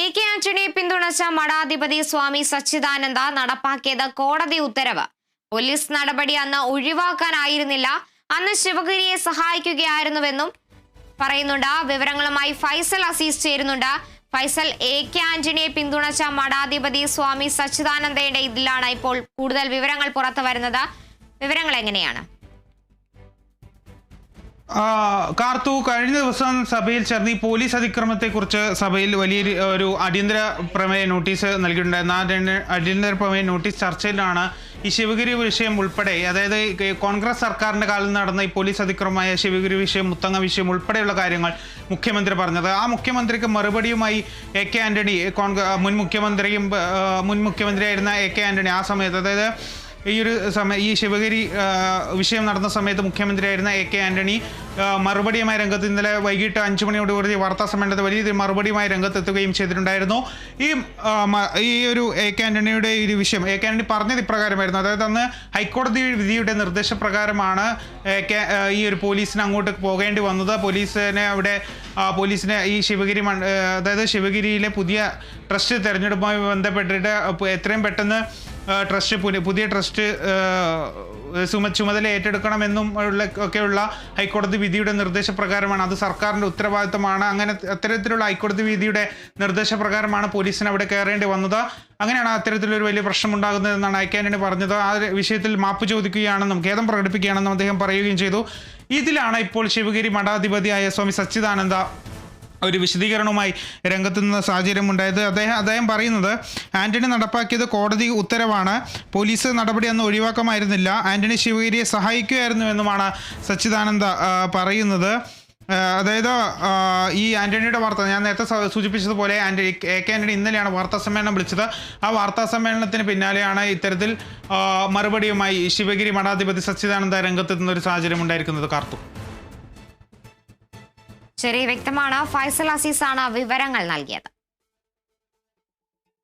A K ആന്റണിയെ പിന്തുണച്ച മഠാധിപതി സ്വാമി സച്ചിദാനന്ദ നടപ്പാക്കിയത് കോടതി ഉത്തരവ്. പോലീസ് നടപടി അന്ന് ഒഴിവാക്കാനായിരുന്നില്ല. അന്ന് ശിവഗിരിയെ സഹായിക്കുകയായിരുന്നുവെന്നും പറയുന്നുണ്ട്. വിവരങ്ങളുമായി ഫൈസൽ അസീസ് ചേരുന്നുണ്ട്. ഫൈസൽ എ കെ ആന്റണിയെ പിന്തുണച്ച മഠാധിപതി സ്വാമി സച്ചിദാനന്ദയുടെ ഇതിലാണ് ഇപ്പോൾ കൂടുതൽ വിവരങ്ങൾ പുറത്തു വരുന്നത് വിവരങ്ങൾ എങ്ങനെയാണ്? കാർത്തു കഴിഞ്ഞ ദിവസം സഭയിൽ ചേർന്ന് ഈ പോലീസ് അതിക്രമത്തെക്കുറിച്ച് സഭയിൽ വലിയ ഒരു അടിയന്തര പ്രമേയ നോട്ടീസ് നൽകിയിട്ടുണ്ടായിരുന്നു ആ അടിയന്തര- പ്രമേയ നോട്ടീസ് ചർച്ചയിലാണ് ഈ ശിവഗിരി വിഷയം ഉൾപ്പെടെ അതായത് കോൺഗ്രസ് സർക്കാരിന്റെ കാലത്ത് നടന്ന ഈ പോലീസ് അതിക്രമമായ ശിവഗിരി വിഷയം മുത്തങ്ങ വിഷയം ഉൾപ്പെടെയുള്ള കാര്യങ്ങൾ മുഖ്യമന്ത്രി പറഞ്ഞത്. ആ മുഖ്യമന്ത്രിക്ക് മറുപടിയുമായി എ കെ ആന്റണി കോൺഗ്രസ് മുൻ മുഖ്യമന്ത്രിയും മുൻ മുഖ്യമന്ത്രിയായിരുന്ന എ കെ ആന്റണി ആ സമയത്ത് അതായത് ഈ ഒരു സമയ ഈ ശിവഗിരി വിഷയം നടന്ന സമയത്ത് മുഖ്യമന്ത്രിയായിരുന്ന എ കെ ആന്റണി മറുപടിയുമായി രംഗത്ത് ഇന്നലെ വൈകിട്ട് അഞ്ചു മണിയോടുകൂടി വാർത്താ സമ്മേളനത്തിൽ വലിയ രീതിയിൽ മറുപടിയുമായി രംഗത്തെത്തുകയും ചെയ്തിട്ടുണ്ടായിരുന്നു. ഈ ഈ ഒരു എ കെ ആന്റണിയുടെ ഒരു വിഷയം എ കെ ആന്റണി പറഞ്ഞത് ഇപ്രകാരമായിരുന്നു. അതായത് അന്ന് ഹൈക്കോടതി വിധിയുടെ നിർദ്ദേശപ്രകാരമാണ് ഈ ഒരു പോലീസിന് അങ്ങോട്ട് പോകേണ്ടി വന്നത്. പോലീസിനെ അവിടെ പോലീസിനെ ഈ ശിവഗിരി അതായത് ശിവഗിരിയിലെ പുതിയ ട്രസ്റ്റ് തെരഞ്ഞെടുപ്പുമായി ബന്ധപ്പെട്ടിട്ട് എത്രയും പെട്ടെന്ന് ട്രസ്റ്റ് പുതിയ ട്രസ്റ്റ് ചുമ ചുമതല ഏറ്റെടുക്കണമെന്നും ഉള്ള ഒക്കെയുള്ള ഹൈക്കോടതി വിധിയുടെ നിർദ്ദേശപ്രകാരമാണ്. അത് സർക്കാരിന്റെ ഉത്തരവാദിത്തമാണ്. അങ്ങനെ അത്തരത്തിലുള്ള ഹൈക്കോടതി വിധിയുടെ നിർദ്ദേശപ്രകാരമാണ് പോലീസിന് അവിടെ കയറേണ്ടി വന്നത്. അങ്ങനെയാണ് അത്തരത്തിലൊരു വലിയ പ്രശ്നം ഉണ്ടാകുന്നതെന്നാണ് ഐക്യാന്റണി പറഞ്ഞത്. ആ വിഷയത്തിൽ മാപ്പ് ചോദിക്കുകയാണെന്നും ഖേദം പ്രകടിപ്പിക്കുകയാണെന്നും അദ്ദേഹം പറയുകയും ചെയ്തു. ഇതിലാണ് ഇപ്പോൾ ശിവഗിരി മഠാധിപതിയായ സ്വാമി സച്ചിദാനന്ദ ഒരു വിശദീകരണവുമായി രംഗത്ത് നിന്ന സാഹചര്യം ഉണ്ടായത്. അദ്ദേഹം അദ്ദേഹം പറയുന്നത് ആന്റണി നടപ്പാക്കിയത് കോടതി ഉത്തരവാണ്. പോലീസ് നടപടി അന്ന് ഒഴിവാക്കമായിരുന്നില്ല. ആന്റണി ശിവഗിരിയെ സഹായിക്കുകയായിരുന്നുവെന്നുമാണ് സച്ചിദാനന്ദ ആ, പറയുന്നത്. അതായത് ഈ ആന്റണിയുടെ വാർത്ത ഞാൻ നേരത്തെ സൂചിപ്പിച്ചതുപോലെ ആന്റണി എ കെ ആന്റണി ഇന്നലെയാണ് വാർത്താ സമ്മേളനം വിളിച്ചത്. ആ വാർത്താ സമ്മേളനത്തിന് പിന്നാലെയാണ് ഇത്തരത്തിൽ മറുപടിയുമായി ശിവഗിരി മഠാധിപതി സച്ചിദാനന്ദ രംഗത്തെത്തുന്ന ഒരു സാഹചര്യം ഉണ്ടായിരിക്കുന്നത് കാർത്തു. ശരി വ്യക്തമാണ് ഫൈസൽ അസീസാണ് വിവരങ്ങൾ നൽകിയത്.